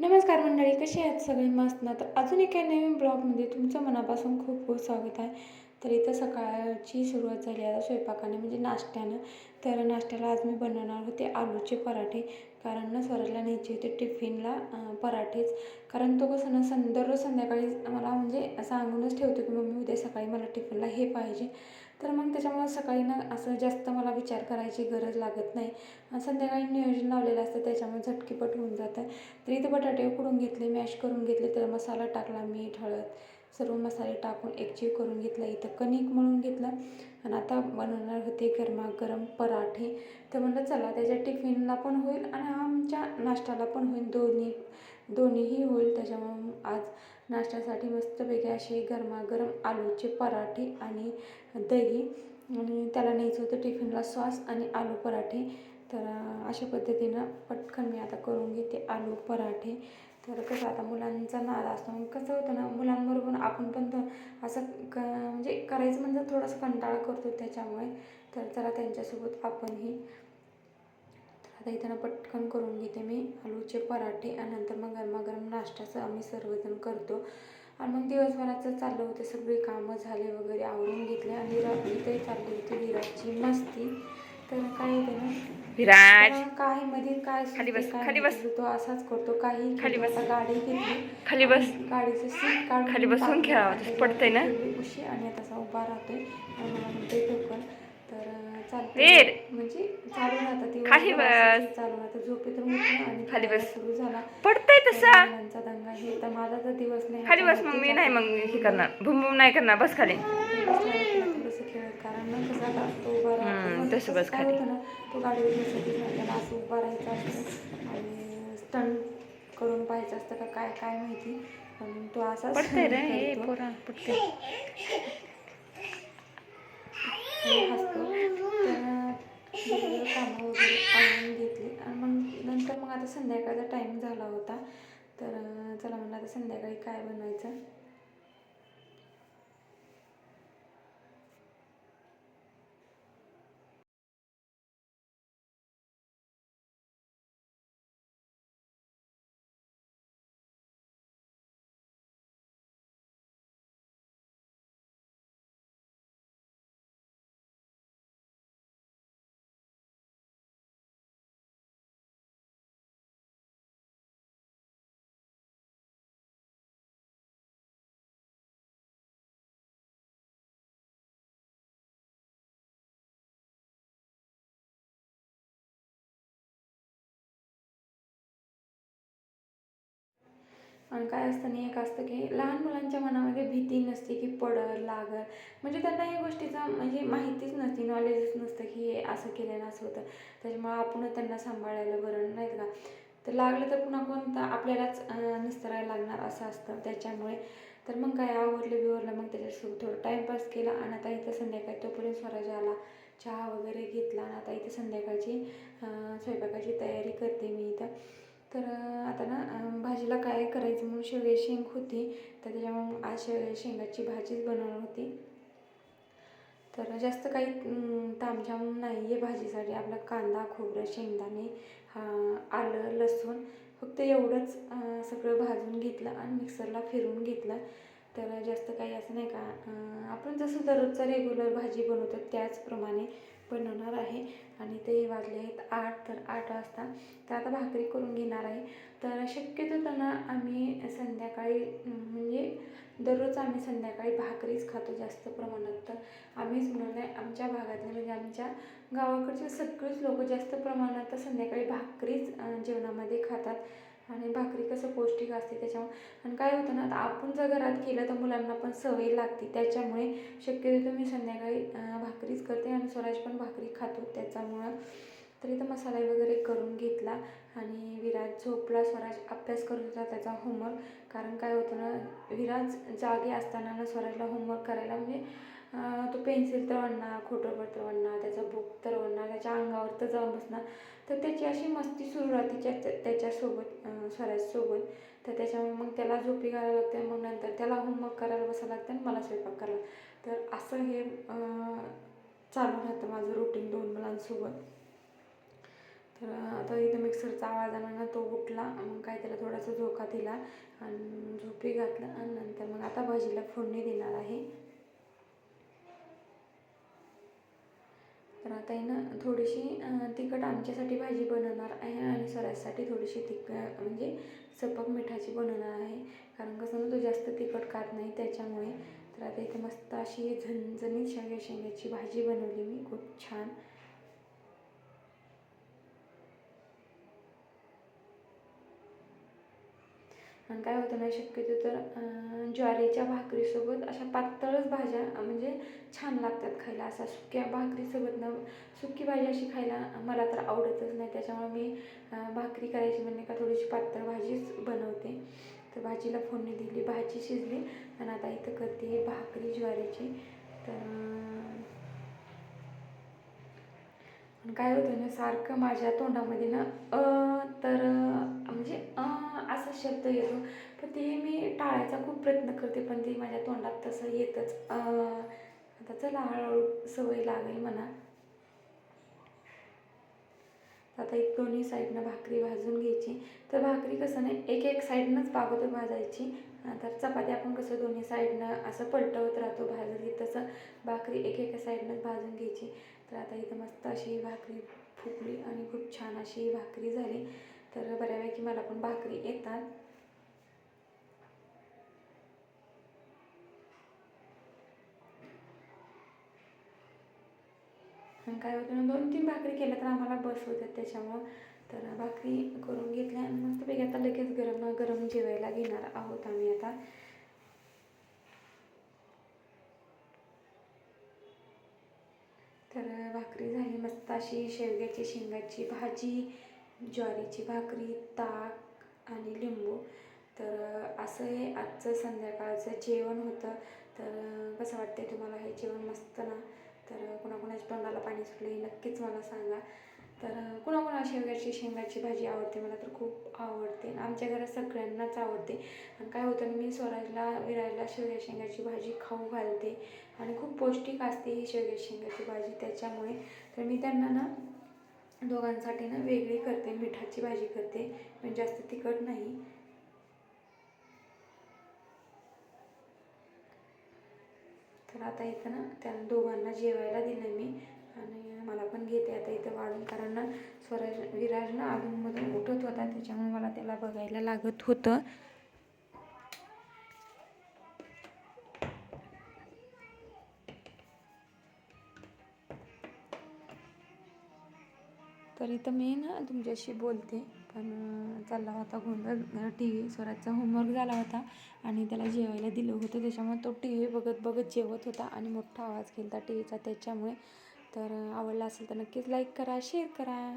नमस्कार मंडळी कशी आहेत सगळे? मस्त ना? तर अजून एका नवीन ब्लॉगमध्ये तुमचं मनापासून खूप खूप स्वागत आहे. तर इथं सकाळची सुरुवात झाली आता स्वयंपाकाने म्हणजे नाश्त्यानं. तर नाश्त्याला आज मी बनवणार होते आलूचे पराठे. कारण ना स्वराजला न्यायचे होते टिफिनला पराठेच. कारण तो कसं ना सं दररोज संध्याकाळी मला म्हणजे सांगूनच ठेवतो की मम्मी उद्या सकाळी मला टिफिनला हे पाहिजे. तर मग त्याच्यामुळे सकाळी ना असं जास्त मला विचार करायची गरज लागत नाही. संध्याकाळी नियोजन लावलेलं असतं त्याच्यामुळे झटकीपट होऊन जातं. तर इथे बटाटे उकडून घेतले मॅश करून घेतले तर मसाला टाकला मीठ हळद सर्व मसाले टाकून एकजीव करून घेतला. इथं कणिक मळून घेतला. आणि आता बनवणार होते गरमागरम पराठे. तर म्हणलं चला त्याच्या टिफिनला पण होईल आणि आमच्या नाश्त्याला पण होईल दोन्ही. दोन्हीही होईल. त्याच्यामुळं आज नाश्त्यासाठी मस्तपैकी असे गरमागरम आलूचे पराठे आणि दही आणि त्याला न्यायचं होतं टिफिनला सॉस आणि आलू पराठे. तर अशा पद्धतीनं पटकन मी आता करून घेते आलू पराठे. तर कसं आता मुलांचा नाद असतो. मग कसं होतं ना मुलांबरोबर आपण पण तर असं क म्हणजे करायचं म्हणजे थोडंसं कंटाळा करतो त्याच्यामुळे. तर चला त्यांच्यासोबत आपणही तर आता इथं ना पटकन करून घेते मी. आलूचे पराठे आणि नंतर मग गरमागरम नाश्त्याचं आम्ही सर्वजण करतो. आणि मग दिवसभराचं चाललं होतं. सगळी कामं झाले वगैरे आवरून घेतले आणि इथे चालली होती विराटची मस्ती. तर काय होतं ना? विराज काही मध्ये काय खाली बस, खाली बस. तो असाच करतो. काही खाली. बस. गाडी घेतली. खाली बस. गाडीचं सीट काढून खाली बसून. खेळावं, तसं पडतंय ना. उशी आणि आता असा उभा राहतोय. आणि मला म्हणते टोकन तर. वीर. म्हणजे चालू राहतात दिवसभर खाली बस. चालू राहतं झोपेतून उठणं आणि खाली बस. सुरू झाला पडतंय तसा मुलांचा दंगा हे तर माझा तर दिवस नाही खाली बस मग मी नाही मग हे करणार भूम भूम नाही करणार बस खाली थोडंसं खेळत कारण ना कसं आता तो उभा राहतो मग तसं बस खाली. ना तो गाडीवर बसायची नाही त्याला असं उभा राहायचं असतं आणि स्टंट करून पाहायचं असतं का काय काय माहिती पण तो असाच पडतंय रे हे. पोरा पडतंय आणि हसतो. त्यानं कामं वगैरे आवरून घेतली. आणि मग नंतर मग आता संध्याकाळचा टाईम झाला होता. तर चला म्हणलं आता संध्याकाळी काय बनवायचं? आणि काय असतं नाही एक असतं की लहान मुलांच्या मनामध्ये भीती नसते की पडल लागल. म्हणजे त्यांना या गोष्टीचा म्हणजे माहितीच नसते नॉलेजच नसतं की हे असं केल्यानं असं होतं. त्याच्यामुळे आपणच त्यांना सांभाळायला बरं नाहीत का? तर लागलं तर पुन्हा कोणतं आपल्यालाच अं, निस्तरायला लागणार असं असतं. त्याच्यामुळे तर मग काय आवरलं बिवरलं मग त्याच्यासोबत थोडं टाईमपास केला आणि आता इथं संध्याकाळी तोपर्यंत स्वराज आला. चहा वगैरे घेतला आणि आता इथे संध्याकाळची स्वयंपाकाची तयारी करते मी इथं. तर आता ना भाजीला काय करायचं म्हणून शेवगे शेंग होती. तर त्याच्यामुळे आज शेवगे शेंगाची भाजीच बनवणार होती. तर जास्त काही तामजाम तामझाम नाही आहे भाजीसाठी. आपला कांदा खोबरं शेंगदाणे हा, आलं लसूण फक्त एवढंच सगळं भाजून घेतलं आणि मिक्सरला फिरवून घेतलं. तर जास्त काही असं नाही का आपण जसं दररोजचा रेग्युलर भाजी बनवतो त्याचप्रमाणे बनवणार आहे. आणि ते वाजले आहेत आठ तर आठ वाजता. तर आता भाकरी करून घेणार आहे. तर शक्यतो त्यांना आम्ही संध्याकाळी म्हणजे दररोज आम्ही संध्याकाळी भाकरीच खातो जास्त प्रमाणात. तर आम्हीच म्हणून नाही आमच्या भागातले म्हणजे आमच्या गावाकडचे सगळेच लोक जास्त प्रमाणात तर संध्याकाळी भाकरीच जेवणामध्ये खातात. आणि भाकरी कसं पौष्टिक असते त्याच्यामुळे. आणि काय होतं ना आता आपण जर घरात केलं तर मुलांना पण सवय लागते. त्याच्यामुळे शक्यतो मी संध्याकाळी भाकरीच करते आणि स्वराज पण भाकरी खातो. त्याच्यामुळं तर इथं मसाला वगैरे करून घेतला आणि विराज झोपला. स्वराज अभ्यास करत होता त्याचा होमवर्क कारण काय होतं ना विराज जागे असताना ना स्वराजला होमवर्क करायला म्हणजे तो पेन्सिल तरवडणार खोटरपट तरवडणार त्याचा बुक तरवडणार त्याच्या अंगावर तर जाऊन बसणार. तर त्याची अशी मस्ती सुरू राहते त्याच्यासोबत अं, स्वराजसोबत. तर त्याच्यामुळे मग त्याला झोपी घालायला लागते मग नंतर त्याला होमवर्क करायला बसायला लागतं आणि मला स्वयंपाक करायला. तर असं हे चालू राहतं माझं रुटीन दोन मुलांसोबत. तर आता इथं मिक्सरचा आवाज आला ना तो उठला मग काय त्याला थोडासा झोका दिला आणि झोपी घातलं आणि नंतर मग आता भाजीला फोडणी देणार आहे. तर आता आहे ना थोडीशी तिखट आमच्यासाठी भाजी बनवणार आहे आणि स्वराजसाठी थोडीशी तिख म्हणजे सपक मिठाची बनवणार आहे. कारण कसं ना तो जास्त तिखट खात नाही त्याच्यामुळे. तर आता इथे मस्त अशी झणझणीत शेंगा शेंगाची भाजी बनवली मी खूप छान. आणि काय होतं ना शक्यतो तर ज्वारीच्या भाकरीसोबत अशा पातळच भाज्या म्हणजे छान लागतात खायला. असा सुक्या भाकरीसोबत ना सुकी भाजी अशी खायला मला तर आवडतच नाही. त्याच्यामुळे मी भाकरी करायची म्हणले का थोडीशी पातळ भाजीच बनवते. तर भाजीला फोडणी दिली भाजी शिजली आणि आता इथं करते भाकरी ज्वारीची. तर काय होतं ना सारखं माझ्या तोंडामध्ये ना अ तर म्हणजे अ असा शब्द येतो. पण ते मी टाळायचा खूप प्रयत्न करते पण ते माझ्या तोंडात तसं येतच. आता चला हळूहळू सवय लागेल म्हणा. आता एक दोन्ही साईडनं भाकरी भाजून घ्यायची. तर भाकरी कसं नाही एक एक साईडनंच अगोदर भाजायची. तर चपाती आपण कसं दोन्ही साईडनं असं पलटवत राहतो भाजली तसं भाकरी एक एका साईडनंच भाजून घ्यायची. तर आता इथं मस्त अशी भाकरी फुगली आणि खूप छान अशी भाकरी झाली. तर बऱ्यापैकी मला पण भाकरी येतात. काय होतं ना दोन तीन भाकरी केल्या तर आम्हाला बस होतात त्याच्यामुळं. तर भाकरी करून घेतल्या आणि मस्तपैकी आता लगेच गरम गरम जेवायला घेणार आहोत आम्ही आता. तर भाकरी झाली मस्त अशी शेवग्याची शेंगाची भाजी ज्वारीची भाकरी ताक आणि लिंबू. तर असं हे आजचं संध्याकाळचं जेवण होतं. तर कसं वाटते तुम्हाला हे जेवण मस्त ना? तर कुणाकुणाच्या तोंडाला पाणी सुटले नक्कीच मला सांगा. तर कुणाकुणा शेवग्याची शेंगाची भाजी आवडते मला तर खूप आवडते. आमच्या घरात सगळ्यांनाच आवडते. आणि काय होतं मी स्वराजला विराजला शेवग्या शेंगाची भाजी खाऊ घालते. आणि खूप पौष्टिक असते ही शेवग्या शेंगाची भाजी त्याच्यामुळे. तर मी त्यांना ना दोघांसाठी ना वेगळी करते मिठाची भाजी करते पण जास्त तिखट नाही. तर आता इथं ना त्या दोघांना जेवायला दिलं मी आणि मला पण घेते आता इथं वाढून कारण ना स्वराज विराज ना अधूनमधून उठत होता त्याच्यामुळे मला त्याला बघायला लागत होतं. तर इथं मी ना तुमच्याशी बोलते. पण चालला होता गोंधळ. टी व्ही स्वराजचा होमवर्क झाला होता आणि त्याला जेवायला दिलं होतं. त्याच्यामुळे तो टी व्ही बघत बघत जेवत होता आणि मोठा आवाज केला टी व्हीचा त्याच्यामुळे. तर आवडला असेल तर नक्कीच लाईक करा शेअर करा.